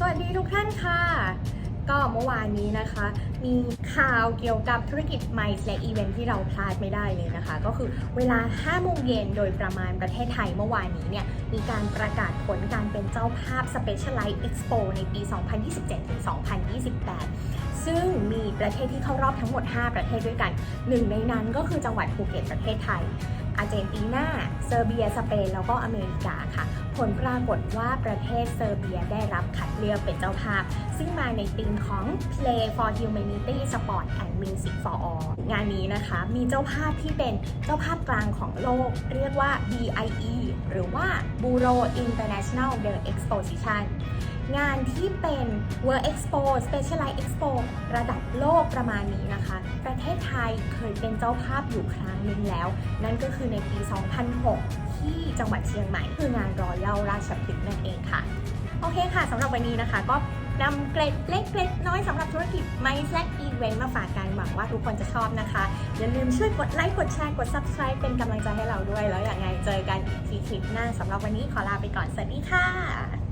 สวัสดีทุกท่านค่ะ ก็เมื่อวานนี้นะคะ มีข่าวเกี่ยวกับธุรกิจใหม่และอีเวนท์ที่เราพลาดไม่ได้เลยนะคะ ก็คือเวลา 5 โมงเย็นโดยประมาณประเทศไทยเมื่อวานนี้เนี่ย มีการประกาศผลการเป็นเจ้าภาพ Specialized Expo ในปี 2027-2028 ซึ่งมี ประเทศที่เข้ารอบทั้งหมด 5 ประเทศด้วยกัน หนึ่งในนั้นก็คือจังหวัดภูเก็ตประเทศไทย อาร์เจนตินา เซอร์เบีย สเปน แล้วก็อเมริกาค่ะ ผลปรากฏว่าประเทศเซอร์เบียได้รับคัดเลือกเป็นเจ้าภาพ ซึ่งมาในธีมของ Play for Humanity Sport and Music for All งานนี้นะคะมีเจ้าภาพที่เป็นเจ้าภาพกลางของโลก เรียกว่า BIE หรือว่า Bureau International de Exposition งานที่เป็น World Expo Specialized Expo ระดับโลกประมาณนี้นะคะ ประเทศไทยเคยเป็นเจ้าภาพอยู่ครั้งหนึ่งแล้ว นั่นก็คือในปี 2006 ที่จังหวัดเชียงใหม่ คืองานรอยัลราชพฤกษ์นั่นเองค่ะ โอเคค่ะสำหรับวันนี้นะคะ ก็นำเกร็ดเล็กเกร็ดน้อยสำหรับธุรกิจไมซ์และอีเวนต์มาฝากกันหวังว่าทุกคนจะชอบนะคะ อย่าลืมช่วยกดไลค์กดแชร์กด subscribe เป็นกำลังใจให้เราด้วย แล้วอย่างไงเจอกันอีกทีคลิปหน้าสำหรับวันนี้ขอลาไปก่อน สวัสดีค่ะ